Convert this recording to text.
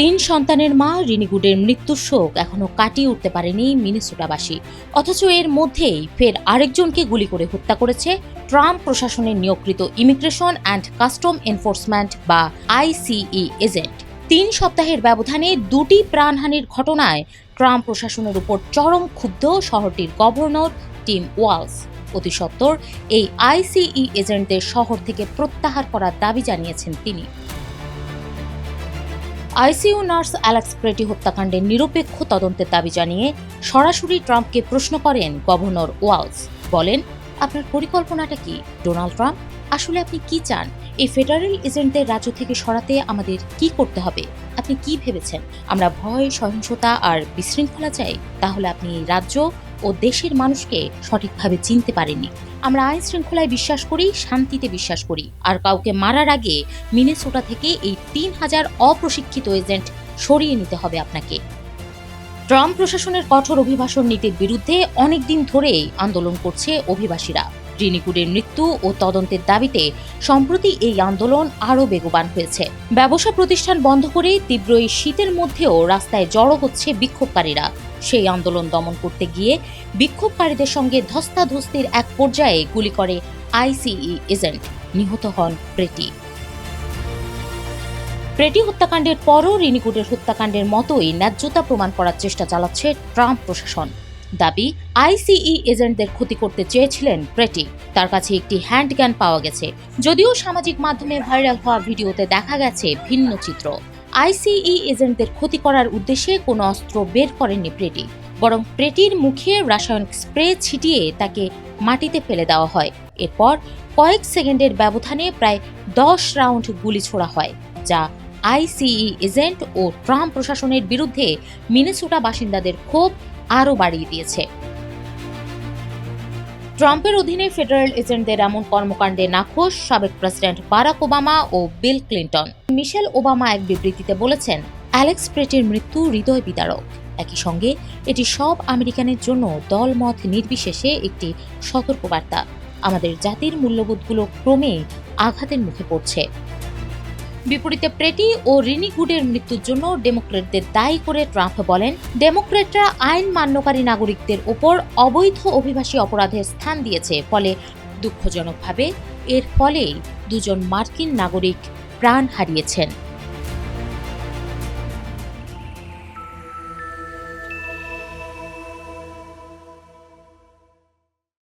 তিন সন্তানের মা রিনিগুডের মৃত্যুর শোক এখনও কাটিয়ে উঠতে পারেনি মিনেসোটাবাসী। অথচ এর মধ্যেই ফের আরেকজনকে গুলি করে হত্যা করেছে ট্রাম্প প্রশাসনের নিয়োগকৃত ইমিগ্রেশন অ্যান্ড কাস্টম এনফোর্সমেন্ট বা আইসিই এজেন্ট। তিন সপ্তাহের ব্যবধানে দুটি প্রাণহানির ঘটনায় ট্রাম্প প্রশাসনের উপর চরম ক্ষুব্ধ শহরটির গভর্নর টিম ওয়ালস। অতি সত্বর এই আইসিই এজেন্টদের শহর থেকে প্রত্যাহার করার দাবি জানিয়েছেন তিনি। আইসিইউ নার্স অ্যালেক্স প্রেটি হত্যাকাণ্ডের নিরপেক্ষ তদন্তের দাবি জানিয়ে সরাসরি ট্রাম্পকে প্রশ্ন করেন গভর্নর ওয়ালস। বলেন, আপনার পরিকল্পনাটা কি? ডোনাল্ড ট্রাম্প, আসলে আপনি কি চান? এই ফেডারেল এজেন্টদের রাজ্য থেকে সরাতে আমাদের কি করতে হবে? আপনি কি ভেবেছেন? আমরা ভয়, সহিংসতা আর বিশৃঙ্খলা চাই? তাহলে আপনি রাজ্য ও দেশের মানুষকে সঠিকভাবে চিনতে পারেনি। আমরা আইন শৃঙ্খলায় বিশ্বাস করি, শান্তিতে বিশ্বাস করি। আর কাউকে মারার আগে মিনেসোটা থেকে এই তিন হাজার অপ্রশিক্ষিত এজেন্ট সরিয়ে নিতে হবে আপনাকে। ট্রাম্প প্রশাসনের কঠোর অভিবাসন নীতির বিরুদ্ধে অনেকদিন ধরেই আন্দোলন করছে অভিবাসীরা। রিনিকুডের মৃত্যু ও তদন্তের দাবিতে সম্প্রতি এই আন্দোলন আরও বেগবান হয়েছে। ব্যবসা প্রতিষ্ঠান বন্ধ করে তীব্র এই শীতের মধ্যেও রাস্তায় জড়ো হচ্ছে বিক্ষোভকারীরা। সেই আন্দোলন দমন করতে গিয়ে বিক্ষোভকারীদের সঙ্গে ধস্তাধস্তির এক পর্যায়ে গুলি করে আইসিই এজেন্ট। নিহত হন প্রেটি। প্রেটি হত্যাকাণ্ডের পরও রিনিকুডের হত্যাকাণ্ডের মতোই ন্যায্যতা প্রমাণ করার চেষ্টা চালাচ্ছে ট্রাম্প প্রশাসন। দাবি, আইসিই এজেন্টদের ক্ষতি করতে চেয়েছিলেন প্রেটি। তার কাছে একটি হ্যান্ড হ্যান্ডগ্যান পাওয়া গেছে। যদিও সামাজিক মাধ্যমে ভাইরাল হওয়া ভিডিওতে দেখা গেছে ভিন্ন চিত্র। আইসিই এজেন্টদের ক্ষতি করার উদ্দেশ্যে কোনো অস্ত্র বের করেননি প্রেটি। বরং প্রেটির মুখে রাসায়নিক স্প্রে ছিটিয়ে তাকে মাটিতে ফেলে দেওয়া হয়। এরপর কয়েক সেকেন্ডের ব্যবধানে প্রায় দশ রাউন্ড গুলি ছোড়া হয়, যা আইসিই এজেন্ট ও ট্রাম্প প্রশাসনের বিরুদ্ধে মিনেসোটা বাসিন্দাদের ক্ষোভ আরও বাড়িয়ে দিয়েছে। ট্রাম্পের অধীনে ফেডারেল এজেন্টদের এমন কর্মকাণ্ডে নাখোশ সাবেক প্রেসিডেন্ট বারাক ওবামা ও বিল ক্লিন্টন। মিশেল ওবামা এক বিবৃতিতে বলেছেন, অ্যালেক্স প্রেটের মৃত্যু হৃদয় বিদারক। একই সঙ্গে, এটি সব আমেরিকানের জন্য দলমত নির্বিশেষে একটি সতর্কবার্তা। আমাদের জাতির মূল্যবোধগুলো ক্রমেই আঘাতের মুখে পড়ছে। বিপরীতে প্রেটি ও রিনি গুডের মৃত্যুর জন্য ডেমোক্রেটদের দায়ী করে ট্রাম্প বলেন, ডেমোক্রেটরা আইন মান্যকারী নাগরিকদের ওপর অবৈধ অভিবাসী অপরাধের স্থান দিয়েছে, ফলে দুঃখজনকভাবে এর ফলেই দুজন মার্কিন নাগরিক প্রাণ হারিয়েছেন।